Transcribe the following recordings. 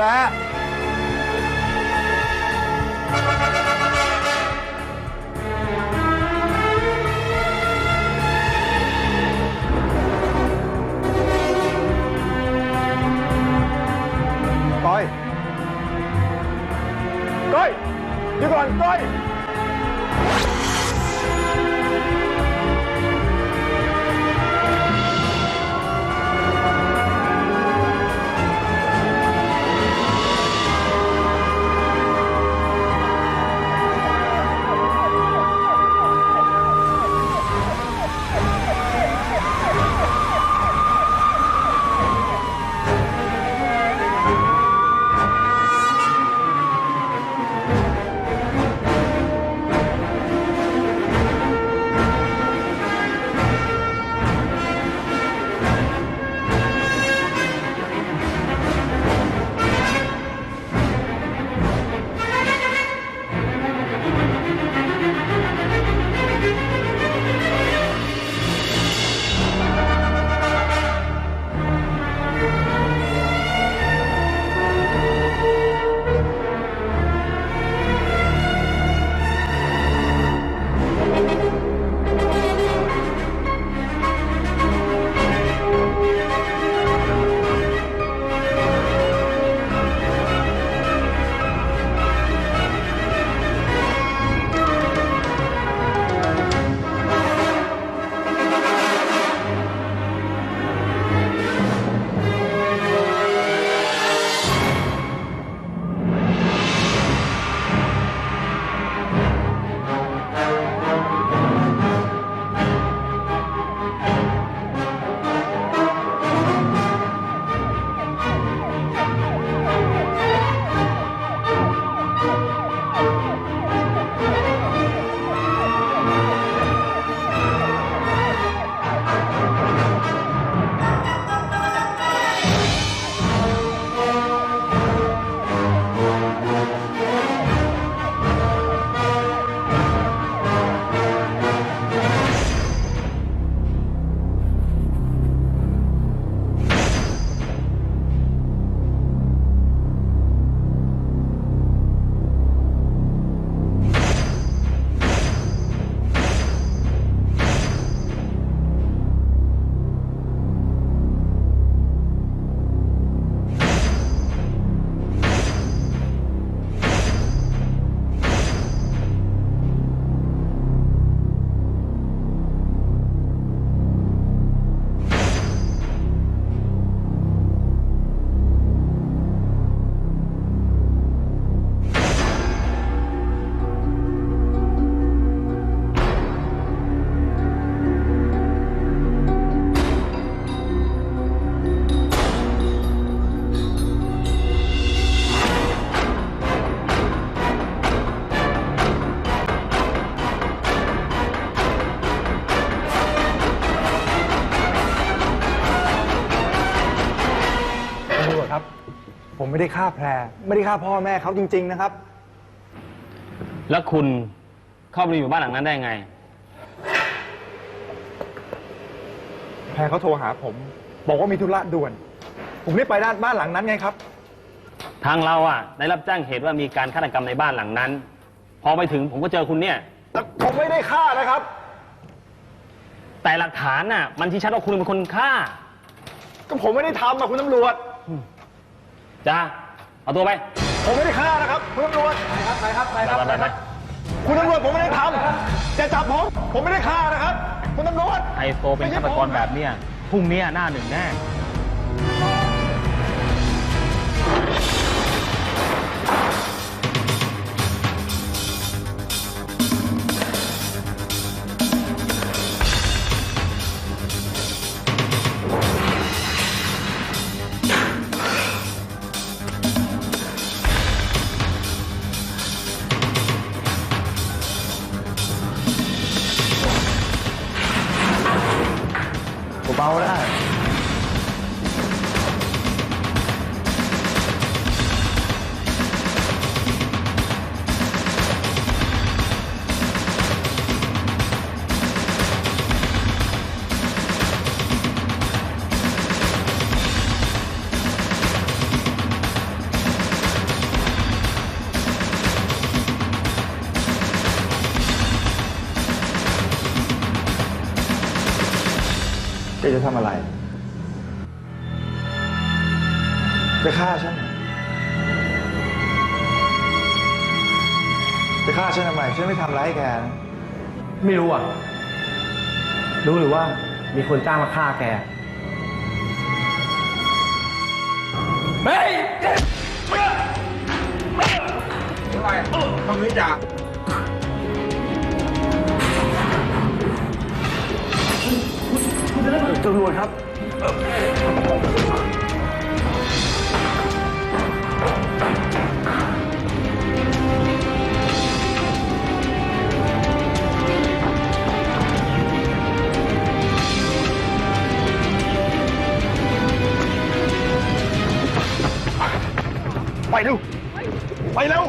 ก้อยก้อยเดี๋ยวก่อนก้อย ผมไม่ได้ฆ่าแพร ไม่ได้ฆ่าพ่อแม่เขาจริง ๆ นะครับ แล้วคุณเข้าไปอยู่บ้านหลังนั้นได้ไง แพรเขาโทรหาผม บอกว่ามีธุระด่วน ผมได้ไปด้านบ้านหลังนั้นไงครับ ทางเราอะได้รับแจ้งเหตุว่ามีการฆาตกรรมในบ้านหลังนั้น พอไปถึงผมก็เจอคุณเนี่ย แต่ผมไม่ได้ฆ่านะครับ แต่หลักฐานน่ะ มันชี้ชัดว่าคุณเป็นคนฆ่า ก็ผมไม่ได้ทำอะคุณตำรวจ จ้าเอาตัวไป ผมไม่ได้ฆ่านะครับคุณตำรวจใครครับใครครับไปใครไปคไปรับ คุณตำรวจผมไม่ได้ทำจะจับผม ผมไม่ได้ฆ่านะครับ คุณตำรวจไอโซเป็นฆาตกรแบบเนี้ยพรุ่งนี้หน้าหนึ่งแน่ เจะทำอะไร จะฆ่าฉันเหรอจะฆ่าฉันทำไมฉันไม่ทำร้ายแกนะไม่รู้อะ รู้หรือว่ามีคนจ้างมาฆ่าแก เฮ้ยทำไมทำนี้จ่า ตำรวจครับ ไปเร็ว ไปเร็ว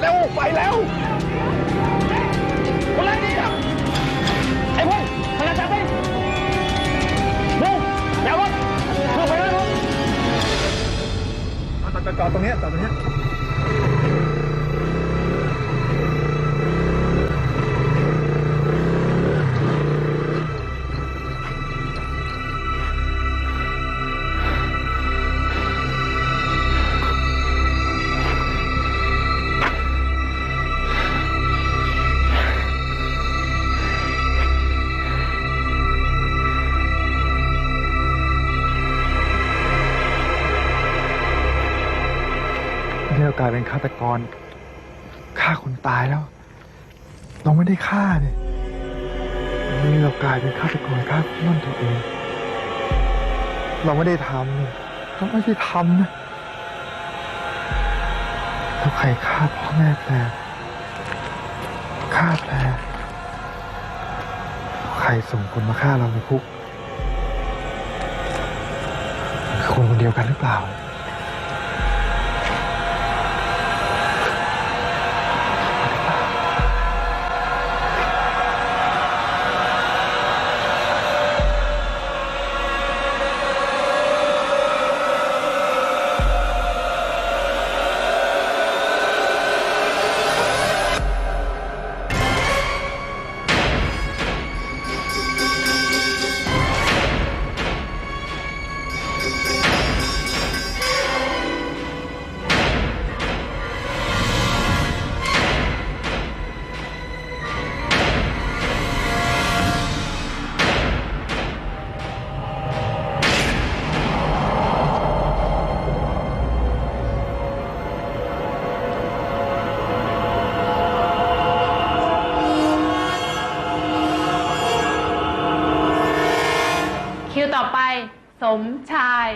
เร็ว ไปแล้ว จอดจอดตรงนี้จอดตรงนี้ เป็นฆาตกรฆ่าคนตายแล้ว เราไม่ได้ฆ่าเนี่ยนี่เรากลายเป็นฆาตกรฆ่าคนตัวเอง เราไม่ได้ทำเนี่ยเราไม่ได้ทำนะแล้วใครฆ่าพ่อแม่แพรฆ่าแพรใครส่งคนมาฆ่าเราในคุกคนคนเดียวกันหรือเปล่า ต่อไป สมชาย